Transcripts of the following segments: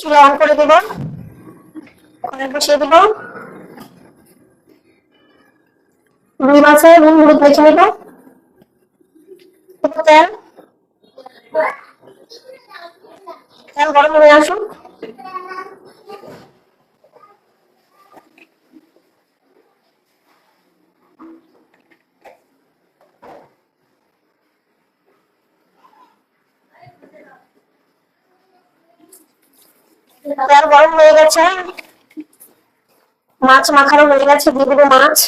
চুলা অন করে দিব। কড়াই বসিয়ে দিব। রুই মাছে নুন হলুদ মেখে নেব। তেল। তেল গরম হয়ে আসুন তেল গরম হয়ে গেছে। মাছ মাখানো হয়ে গেছে, দিয়ে দেবো মাছ।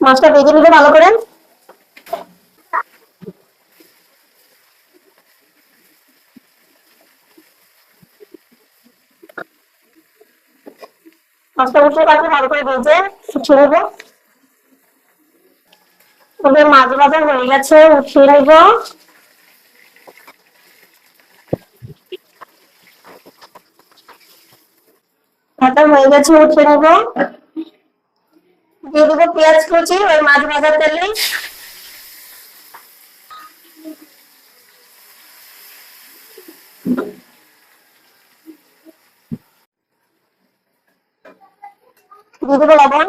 মাছটা ভেজে নিবে ভালো করে। মাছটা উঠে পাখি ভালো করে ভেজে উঠিয়ে নেব। তবে মাছ ভাজা হয়ে গেছে, উঠিয়ে নেব। ভাজা হয়ে গেছে, উঠিয়ে নেব। দিয়ে দেবো পেঁয়াজ কুচি, ওই মাছ ভাজার তেলে। দিয়ে দেবো লবণ।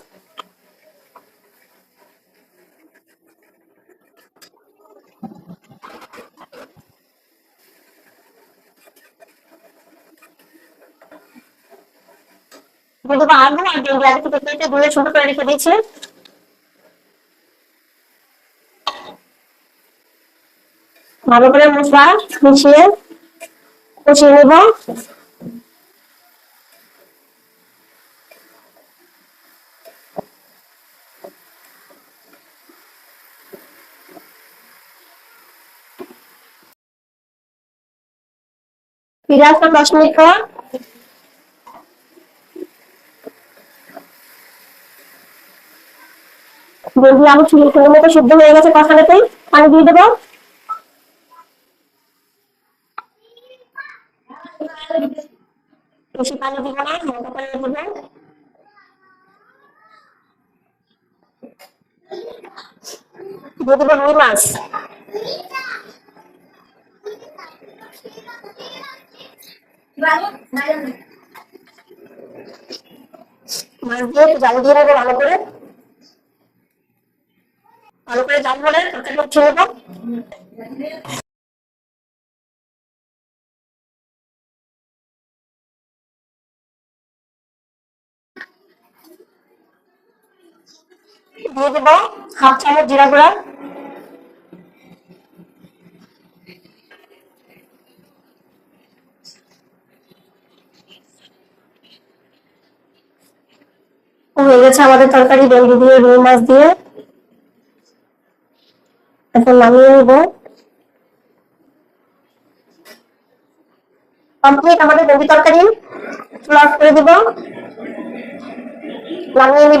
কিন্তু ধুয়ে সুন্দর করে রেখে দিয়েছি। ভালো করে মশলা মিশিয়ে কষিয়ে নেব। ফিরে দশ মিনিট পর যদি আলু ছিল সুন্দর মতো সিদ্ধ হয়ে গেছে কষানোতেই পানি দিয়ে দেবো? বেশি পানি দিব না দিয়ে দেবো রুই মাছ। মাছ দিয়ে একটু জাল দিয়ে নেব ভালো করে। ভালো করে জাল বলে তরকারি হচ্ছে নেব দিয়ে দেবো হাফ চামচ জিরা গুঁড়া। হয়ে গেছে আমাদের তরকারি ভেন্ডি দিয়ে, রুই মাছ দিয়ে। এখন নামিয়ে নিব। কমপ্লিট আমাদের ভেন্ডি তরকারি। চুলা করে দিব। নামিয়ে নিব।